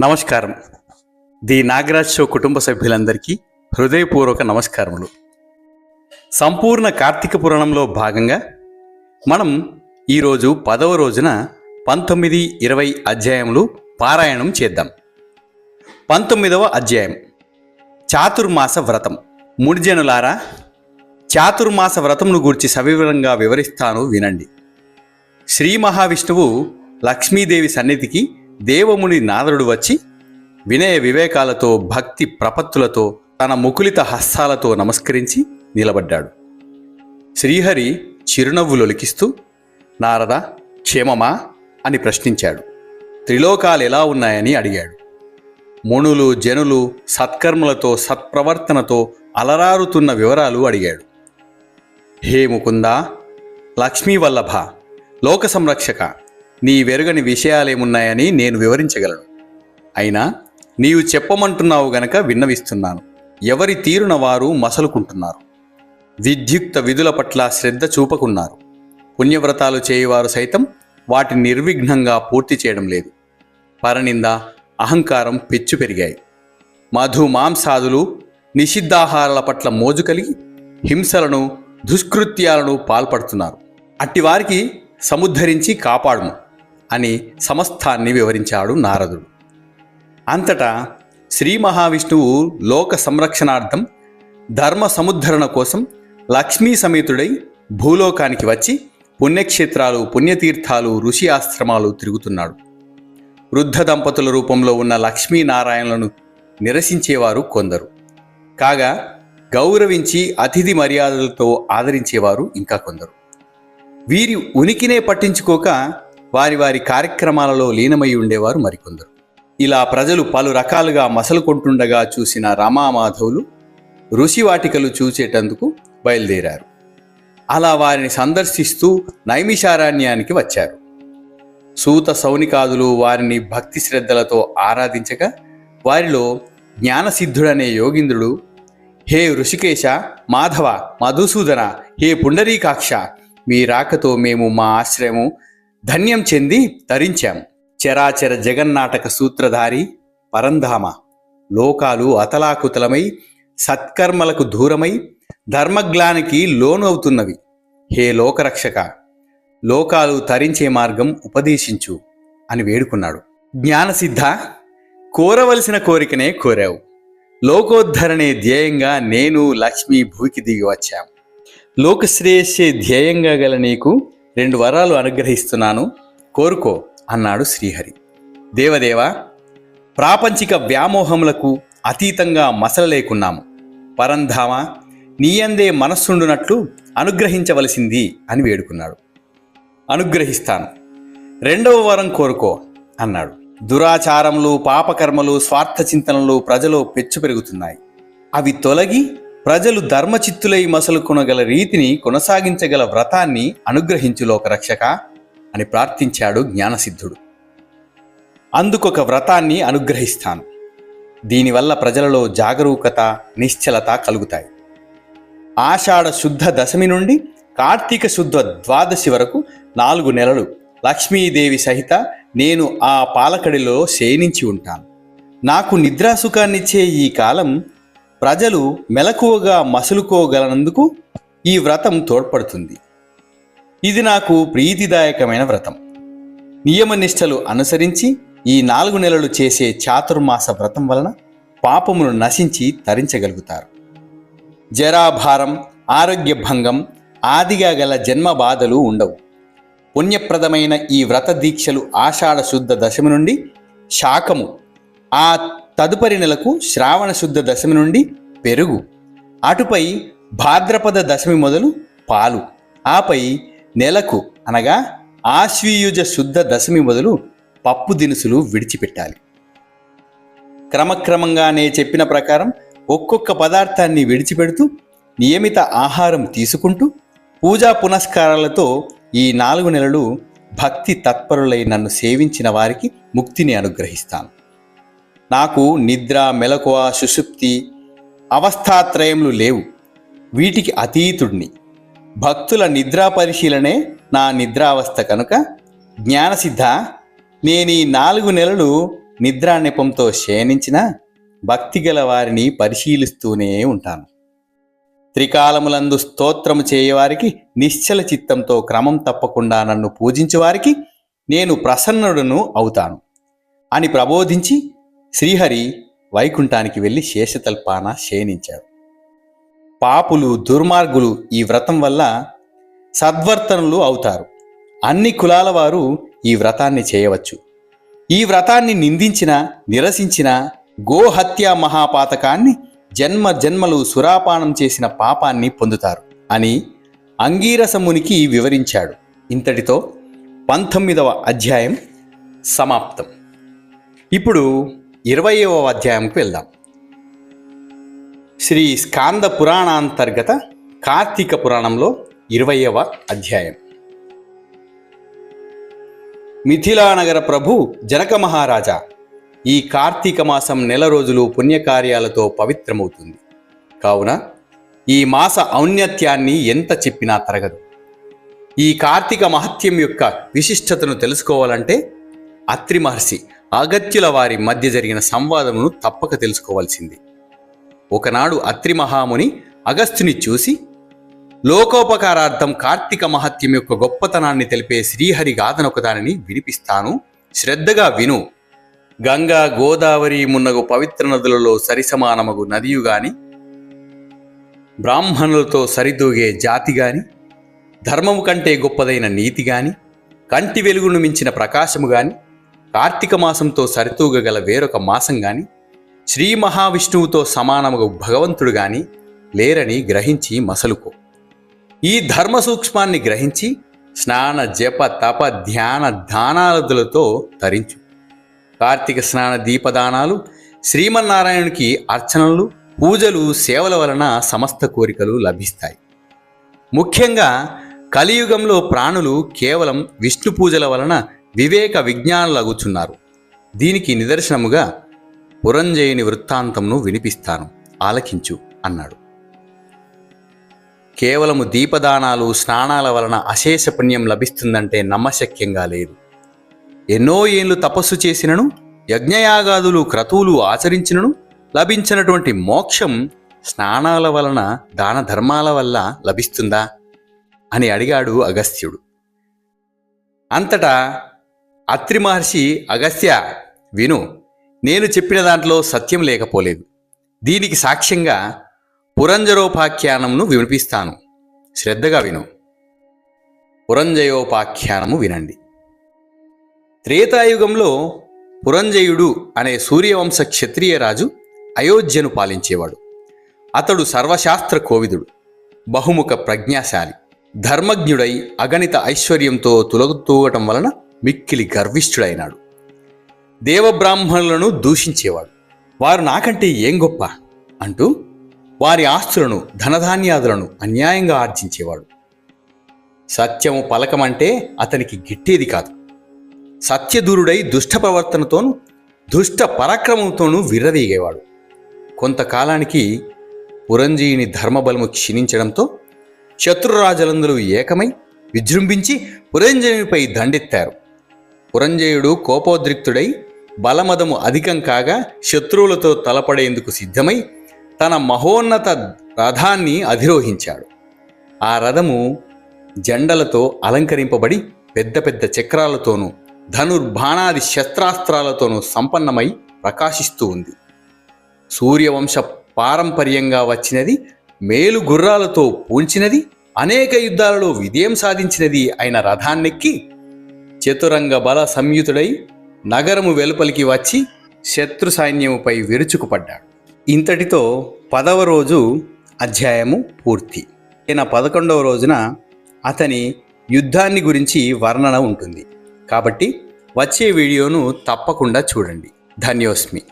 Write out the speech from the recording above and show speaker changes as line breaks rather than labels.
నమస్కారం. The Nagaraj show కుటుంబ సభ్యులందరికీ హృదయపూర్వక నమస్కారములు. సంపూర్ణ కార్తీక పురాణంలో భాగంగా మనం ఈరోజు పదవ రోజున పంతొమ్మిది ఇరవై అధ్యాయములు పారాయణం చేద్దాం. పంతొమ్మిదవ అధ్యాయం. చాతుర్మాస వ్రతం. ముడిజనులారా చాతుర్మాస వ్రతమును గూర్చి సవివరంగా వివరిస్తాను వినండి. శ్రీ మహావిష్ణువు లక్ష్మీదేవి సన్నిధికి దేవముని నారదుడు వచ్చి వినయ వివేకాలతో భక్తి ప్రపత్తులతో తన ముకులిత హస్తాలతో నమస్కరించి నిలబడ్డాడు. శ్రీహరి చిరునవ్వులొలికిస్తూ నారద క్షేమమా? అని ప్రశ్నించాడు. త్రిలోకాలు ఎలా ఉన్నాయని? అడిగాడు. మునులు జనులు సత్కర్మలతో సత్ప్రవర్తనతో అలరారుతున్న వివరాలు? అడిగాడు. హే ముకుందా లక్ష్మీ వల్లభ లోక సంరక్షక నీ వెరుగని విషయాలేమున్నాయని నేను వివరించగలను. అయినా నీవు చెప్పమంటున్నావు గనక విన్నవిస్తున్నాను. ఎవరి తీరున వారు మసలుకుంటున్నారు. విద్యుక్త విధుల పట్ల శ్రద్ధ చూపకున్నారు. పుణ్యవ్రతాలు చేయువారు సైతం వాటిని నిర్విఘ్నంగా పూర్తి చేయడం లేదు. పరనింద అహంకారం పెచ్చు పెరిగాయి. మధు మాంసాదులు నిషిద్ధాహారాల పట్ల మోజు కలిగి హింసలను దుష్కృత్యాలను పాల్పడుతున్నారు. అట్టివారికి సముద్ధరించి కాపాడుము. అని సమస్తాన్ని వివరించాడు నారదుడు. అంతటా శ్రీ మహావిష్ణువు లోక సంరక్షణార్థం ధర్మ సముద్ధరణ కోసం లక్ష్మీ సమేతుడై భూలోకానికి వచ్చి పుణ్యక్షేత్రాలు పుణ్యతీర్థాలు ఋషి ఆశ్రమాలు తిరుగుతున్నాడు. వృద్ధ దంపతుల రూపంలో ఉన్న లక్ష్మీనారాయణలను నిరసించేవారు కొందరు. కాగా గౌరవించి అతిథి మర్యాదలతో ఆదరించేవారు ఇంకా కొందరు. వీరి ఉనికినే పట్టించుకోక వారి వారి కార్యక్రమాలలో లీనమై ఉండేవారు మరికొందరు. ఇలా ప్రజలు పలు రకాలుగా మసలుకొంటుండగా చూసిన రమామాధవులు ఋషివాటికలు చూచేటందుకు బయలుదేరారు. అలా వారిని సందర్శిస్తూ నైమిషారణ్యానికి వచ్చారు. సూత సౌనికాదులు వారిని భక్తి శ్రద్ధలతో ఆరాధించగా వారిలో జ్ఞానసిద్ధుడనే యోగింద్రుడు హే ఋషికేశ మాధవ మధుసూదన హే పుండరీకాక్ష మీ రాకతో మేము మా ఆశ్రయము ధన్యం చెంది తరించాం. చరాచర జగన్నాటక సూత్రధారి పరంధామ. లోకాలు అతలాకుతలమై సత్కర్మలకు దూరమై ధర్మగ్లానికి లోను అవుతున్నవి హే లోకరక్షక లోకాలు తరించే మార్గం ఉపదేశించు అని వేడుకున్నాడు. జ్ఞానసిద్ధ కోరవలసిన కోరికనే కోరావు. లోకోద్ధరణే ధ్యేయంగా నేను లక్ష్మి భూకి దిగి వచ్చాం. లోకశ్రేయస్సే ధ్యేయంగా గల నీకు రెండు వరాలు అనుగ్రహిస్తున్నాను. కోరుకో అన్నాడు శ్రీహరి. దేవదేవ ప్రాపంచిక వ్యామోహములకు అతీతంగా మసలలేకున్నాము. పరంధామ నీయందే మనస్సుండునట్లు అనుగ్రహించవలసింది అని వేడుకున్నాడు. అనుగ్రహిస్తాను. రెండవ వరం కోరుకో అన్నాడు. దురాచారములు పాపకర్మలు స్వార్థ చింతనలు ప్రజలు పెచ్చు పెరుగుతున్నాయి. అవి తొలగి ప్రజలు ధర్మచిత్తులై మసలుకొనగల రీతిని కొనసాగించగల వ్రతాన్ని అనుగ్రహించు లోకరక్షక అని ప్రార్థించాడు జ్ఞానసిద్ధుడు. అందుకొక వ్రతాన్ని అనుగ్రహిస్తాను. దీనివల్ల ప్రజలలో జాగరూకత నిశ్చలత కలుగుతాయి. ఆషాఢ శుద్ధ దశమి నుండి కార్తీక శుద్ధ ద్వాదశి వరకు నాలుగు నెలలు లక్ష్మీదేవి సహిత నేను ఆ పాలకడిలో శయనించి ఉంటాను. నాకు నిద్రాసుఖాన్నిచ్చే ఈ కాలం ప్రజలు మెలకువగా మసులుకోగలనందుకు ఈ వ్రతం తోడ్పడుతుంది. ఇది నాకు ప్రీతిదాయకమైన వ్రతం. నియమనిష్టలు అనుసరించి ఈ నాలుగు నెలలు చేసే చాతుర్మాస వ్రతం వలన పాపమును నశించి తరించగలుగుతారు. జరాభారం ఆరోగ్య భంగం ఆదిగా గల జన్మ బాధలు ఉండవు. పుణ్యప్రదమైన ఈ వ్రత దీక్షలు ఆషాఢ శుద్ధ దశమి నుండి శాకము ఆ తదుపరి నెలకు శ్రావణ శుద్ధ దశమి నుండి పెరుగు. అటుపై భాద్రపద దశమి మొదలు పాలు. ఆపై నెలకు అనగా ఆశ్వీయుజ శుద్ధ దశమి మొదలు పప్పు దినుసులు విడిచిపెట్టాలి. క్రమక్రమంగా నే చెప్పిన ప్రకారం ఒక్కొక్క పదార్థాన్ని విడిచిపెడుతూ నియమిత ఆహారం తీసుకుంటూ పూజా పునస్కారాలతో ఈ నాలుగు నెలలు భక్తి తత్పరులై నన్ను సేవించిన వారికి ముక్తిని అనుగ్రహిస్తాను. నాకు నిద్ర మెలకువ సుషుప్తి అవస్థాత్రయములు లేవు. వీటికి అతీతుడిని. భక్తుల నిద్రా పరిశీలనే నా నిద్రావస్థ కనుక. జ్ఞానసిద్ధ నేను ఈ నాలుగు నెలలు నిద్రా నెపంతో భక్తి భక్తిగల వారిని పరిశీలిస్తూనే ఉంటాను. త్రికాలములందు స్తోత్రము చేయవారికి నిశ్చల చిత్తంతో క్రమం తప్పకుండా నన్ను పూజించేవారికి నేను ప్రసన్నుడను అవుతాను. అని ప్రబోధించి శ్రీహరి వైకుంఠానికి వెళ్ళి శేషతల్పాన శయనించాడు. పాపులు దుర్మార్గులు ఈ వ్రతం వల్ల సద్వర్తనులు అవుతారు. అన్ని కులాల వారు ఈ వ్రతాన్ని చేయవచ్చు. ఈ వ్రతాన్ని నిందించిన నిరసించిన గోహత్య మహాపాతకాన్ని జన్మ జన్మలు సురాపానం చేసిన పాపాన్ని పొందుతారు అని అంగీరసమునికి వివరించాడు. ఇంతటితో పంతొమ్మిదవ అధ్యాయం సమాప్తం. ఇప్పుడు ఇరవయవ అధ్యాయంకు వెళ్దాం. శ్రీ స్కాంద పురాణాంతర్గత కార్తీక పురాణంలో ఇరవయవ అధ్యాయం. మిథిలానగర ప్రభు జనక మహారాజా ఈ కార్తీక మాసం నెల రోజులు పుణ్యకార్యాలతో పవిత్రమవుతుంది. కావున ఈ మాస ఔన్నత్యాన్ని ఎంత చెప్పినా తరగదు. ఈ కార్తీక మహత్యం యొక్క విశిష్టతను తెలుసుకోవాలంటే అత్రి మహర్షి అగత్యుల వారి మధ్య జరిగిన సంవాదమును తప్పక తెలుసుకోవాల్సింది. ఒకనాడు అత్రి మహాముని అగస్త్యుని చూసి లోకోపకారార్థం కార్తీక మహత్యం యొక్క గొప్పతనాన్ని తెలిపే శ్రీహరి గాథనొకదానిని వినిపిస్తాను శ్రద్ధగా విను. గంగా గోదావరి మున్నగు పవిత్ర నదులలో సరిసమానమగు నదియు గాని బ్రాహ్మణులతో సరిదూగే జాతి గాని ధర్మము కంటే గొప్పదైన నీతి గాని కంటి వెలుగును మించిన ప్రకాశము గాని కార్తీక మాసంతో సరితూగగల వేరొక మాసం గాని శ్రీ మహావిష్ణువుతో సమానము భగవంతుడు గాని లేరని గ్రహించి మసలుకో. ఈ ధర్మ సూక్ష్మాన్ని గ్రహించి స్నాన జప తప ధ్యాన దానాలదులతో తరించు. కార్తీక స్నాన దీపదానాలు శ్రీమన్నారాయణునికి అర్చనలు పూజలు సేవల వలన సమస్త కోరికలు లభిస్తాయి. ముఖ్యంగా కలియుగంలో ప్రాణులు కేవలం విష్ణు పూజల వలన వివేక విజ్ఞానులగుచున్నారు. దీనికి నిదర్శనముగా పురంజయుని వృత్తాంతంను వినిపిస్తాను. ఆలకించు అన్నాడు. కేవలము దీపదానాలు స్నానాల వలన అశేష పుణ్యం లభిస్తుందంటే నమ్మశక్యంగా లేదు. ఎన్నో ఏళ్ళు తపస్సు చేసినను యజ్ఞయాగాదులు క్రతువులు ఆచరించినను లభించినటువంటి మోక్షం స్నానాల వలన దాన ధర్మాల వల్ల లభిస్తుందా? అని అడిగాడు అగస్త్యుడు. అంతటా అత్రి మహర్షి అగస్త్య విను నేను చెప్పిన దాంట్లో సత్యం లేకపోలేదు. దీనికి సాక్ష్యంగా పురంజరోపాఖ్యానంను వినిపిస్తాను. శ్రద్ధగా విను. పురంజయోపాఖ్యానము వినండి. త్రేతాయుగంలో పురంజయుడు అనే సూర్యవంశ క్షత్రియ రాజు అయోధ్యను పాలించేవాడు. అతడు సర్వశాస్త్ర కోవిదుడు బహుముఖ ప్రజ్ఞాశాలి ధర్మజ్ఞుడై అగణిత ఐశ్వర్యంతో తులగుతూగటం వలన మిక్కిలి గర్విష్ఠుడైనాడు. దేవబ్రాహ్మణులను దూషించేవాడు. వారు నాకంటే ఏం గొప్ప? అంటూ వారి ఆస్తులను ధనధాన్యాదులను అన్యాయంగా ఆర్జించేవాడు. సత్యము పలకమంటే అతనికి గిట్టేది కాదు. సత్యదూరుడై దుష్ట ప్రవర్తనతోనూ దుష్ట పరాక్రమంతోనూ విర్రదీగేవాడు కొంతకాలానికి పురంజీయుని ధర్మబలము క్షీణించడంతో శత్రురాజలందరూ ఏకమై విజృంభించి పురంజయునిపై దండెత్తారు. పురంజయుడు కోపోద్రిక్తుడై బలమదము అధికం కాగా శత్రువులతో తలపడేందుకు సిద్ధమై తన మహోన్నత రథాన్ని అధిరోహించాడు. ఆ రథము జెండలతో అలంకరింపబడి పెద్ద పెద్ద చక్రాలతోనూ ధనుర్బాణాది శస్త్రాస్త్రాలతోనూ సంపన్నమై ప్రకాశిస్తూ ఉంది. సూర్యవంశ పారంపర్యంగా వచ్చినది మేలు గుర్రాలతో పూంచినది అనేక యుద్ధాలలో విజయం సాధించినది అయిన రథాన్నెక్కి చతురంగ బల సంయుతుడై నగరము వెలుపలికి వచ్చి శత్రు సైన్యముపై విరుచుకుపడ్డాడు. ఇంతటితో పదవ రోజు అధ్యాయము పూర్తి. ఈయన పదకొండవ రోజున అతని యుద్ధాన్ని గురించి వర్ణన ఉంటుంది. కాబట్టి వచ్చే వీడియోను తప్పకుండా చూడండి. ధన్యోస్మి.